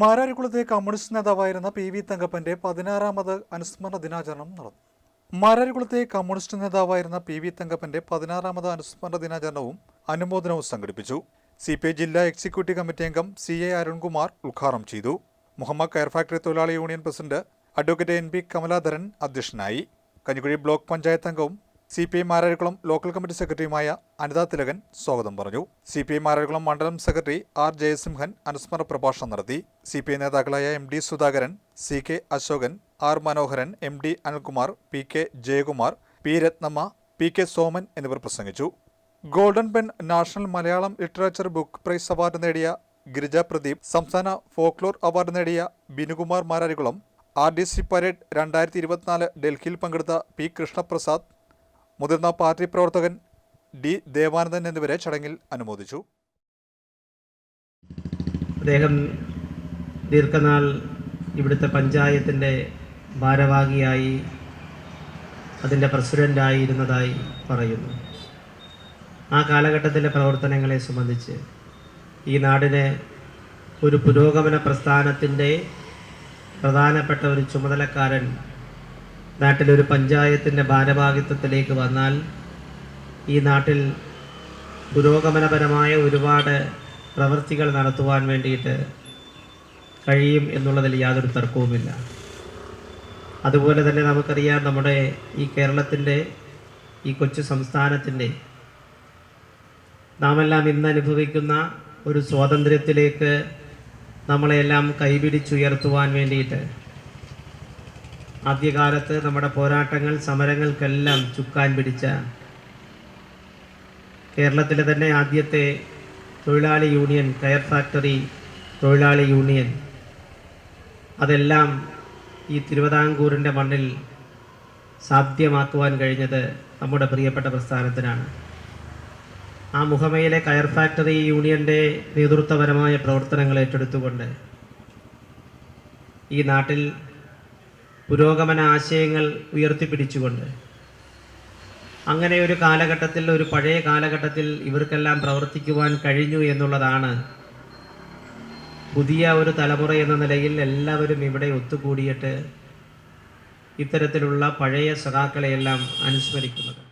മാരാരിക്കുളത്തെ communist നേതാവായിരുന്ന P V തങ്കപ്പന്റെ പതിനാറാമത് അനുസ്മരണ ദിനാചരണം നടന്നു. മാരാരിക്കുളത്തെ കമ്മ്യൂണിസ്റ്റ് നേതാവായിരുന്ന പി വി തങ്കപ്പന്റെ പതിനാറാമത് അനുസ്മരണ ദിനാചരണവും അനുമോദനവും സംഘടിപ്പിച്ചു. സി പി ഐ ജില്ലാ എക്സിക്യൂട്ടീവ് കമ്മിറ്റി അംഗം സി എ അരുൺകുമാർ ഉദ്ഘാടനം ചെയ്തു. മുഹമ്മദ് കയർ ഫാക്ടറി തൊഴിലാളി union president advocate N P Kamaladharan അധ്യക്ഷനായി. കഞ്ഞിക്കുഴി ബ്ലോക്ക് പഞ്ചായത്ത് അംഗവും C P I Mararikulam local committee സെക്രട്ടറിയുമായ അനിതാ തിലകൻ സ്വാഗതം പറഞ്ഞു. സി പി ഐ മാരാരിക്കുളം മണ്ഡലം സെക്രട്ടറി ആർ ജയസിംഹൻ അനുസ്മരണ പ്രഭാഷണം നടത്തി. സി പി ഐ നേതാക്കളായ M D Sudhakaran C K Ashokan R Manoharan M D Anilkumar P K Jayakumar P Rathnamma P K Soman എന്നിവർ പ്രസംഗിച്ചു. Golden pen national Malayalam literature book prize award നേടിയ ഗിരിജ പ്രദീപ് സംസ്ഥാന folklore award നേടിയ Binukumar Mararikulam R D C parade രണ്ടായിരത്തി ഇരുപത്തിനാല് ഡൽഹിയിൽ പങ്കെടുത്ത P Krishnaprasad മുതിർന്ന പാർട്ടി പ്രവർത്തകൻ ഡി ദേവാനന്ദൻ എന്നിവരെ ചടങ്ങിൽ അനുമോദിച്ചു. അദ്ദേഹം ദീർഘനാൾ ഇവിടുത്തെ പഞ്ചായത്തിന്റെ ഭാരവാഹിയായി അതിന്റെ പ്രസിഡന്റായി ഇരുന്നതായി പറയുന്നു. ആ കാലഘട്ടത്തിലെ പ്രവർത്തനങ്ങളെ സംബന്ധിച്ച് ഈ നാടിനെ ഒരു പുരോഗമന പ്രസ്ഥാനത്തിന്റെ പ്രധാനപ്പെട്ട ഒരു ചുമതലക്കാരൻ നാട്ടിലൊരു പഞ്ചായത്തിന്റെ ഭാരവാഹിത്വത്തിലേക്ക് വന്നാൽ ഈ നാട്ടിൽ പുരോഗമനപരമായ ഒരുപാട് പ്രവൃത്തികൾ നടത്തുവാൻ വേണ്ടിയിട്ട് കഴിയും എന്നുള്ളതിൽ യാതൊരു തർക്കവുമില്ല. അതുപോലെ തന്നെ നമുക്കറിയാം നമ്മുടെ ഈ കേരളത്തിന്റെ ഈ കൊച്ചു സംസ്ഥാനത്തിന്റെ നാമെല്ലാം ഇന്ന് അനുഭവിക്കുന്ന ഒരു സ്വാതന്ത്ര്യത്തിലേക്ക് നമ്മളെല്ലാം കൈപിടിച്ചുയർത്തുവാൻ വേണ്ടിയിട്ട് ആദ്യകാലത്ത് നമ്മുടെ പോരാട്ടങ്ങൾ സമരങ്ങൾക്കെല്ലാം ചുക്കാൻ പിടിച്ച കേരളത്തിലെ തന്നെ ആദ്യത്തെ തൊഴിലാളി യൂണിയൻ കയർ ഫാക്ടറി തൊഴിലാളി യൂണിയൻ. അതെല്ലാം ഈ തിരുവിതാംകൂറിന്റെ മണ്ണിൽ സാധ്യമാക്കുവാൻ കഴിഞ്ഞത് നമ്മുടെ പ്രിയപ്പെട്ട പ്രസ്ഥാനത്തിനാണ്. ആ മുഖമയിലെ കയർ ഫാക്ടറി യൂണിയന്റെ നേതൃത്വപരമായ പ്രവർത്തനങ്ങൾ ഏറ്റെടുത്തുകൊണ്ട് ഈ നാട്ടിൽ പുരോഗമന ആശയങ്ങൾ ഉയർത്തിപ്പിടിച്ചുകൊണ്ട്. അങ്ങനെ ഒരു കാലഘട്ടത്തിൽ ഒരു പഴയ കാലഘട്ടത്തിൽ ഇവർക്കെല്ലാം പ്രവർത്തിക്കുവാൻ കഴിഞ്ഞു എന്നുള്ളതാണ് പുതിയ ഒരു തലമുറ എന്ന നിലയിൽ എല്ലാവരും ഇവിടെ ഒത്തുകൂടിയിട്ട് ഇത്തരത്തിലുള്ള പഴയ സഖാക്കളെയെല്ലാം അനുസ്മരിക്കുന്നത്.